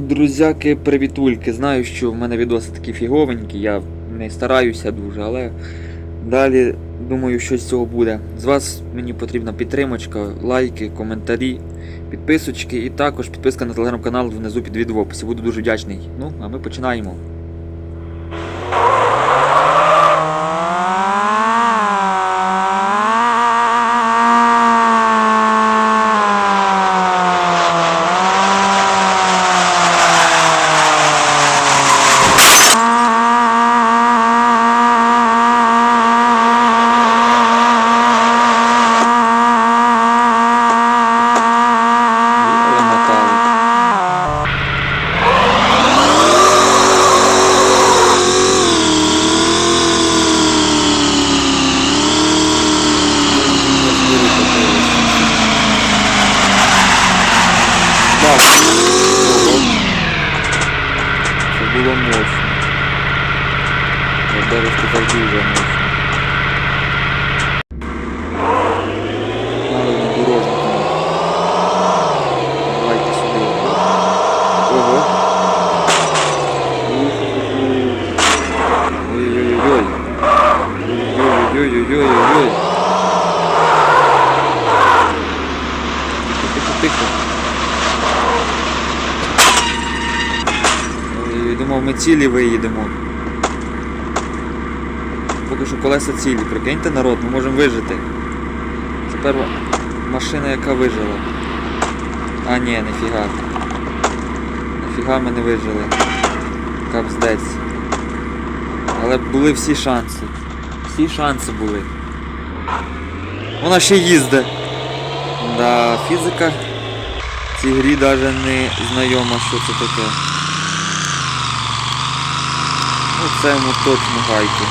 Друзяки, привітульки. Знаю, що в мене відоси такі фіговенькі, я не стараюся дуже, але далі думаю, що з цього буде. З вас мені потрібна підтримочка, лайки, коментарі, підписочки і також підписка на телеграм-канал внизу під відео описі. Буду дуже вдячний. Ну, а ми починаємо. Так. Це було мощно. Я даже сказав дуже мощно. Думав, ми цілі виїдемо. Поки що колеса цілі. Прикиньте народ, ми можемо вижити. Це перша машина, яка вижила. А ні, нефіга. Нефіга ми не вижили. Капздець. Але були всі шанси. Всі шанси були. Вона ще їздить. Да, фізика в цій грі навіть не знайома, що це таке. Ну це точно гайки.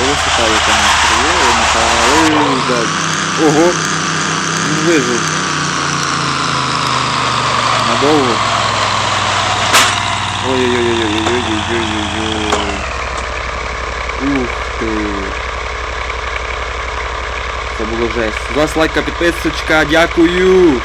Висота яка настріли, Ого! Він вижив. Надовго. Ой-ой-ой-ой-ой-ой-ой-ой-ой. Ух ти. Це було жесть. З лайка, підписочка, дякую!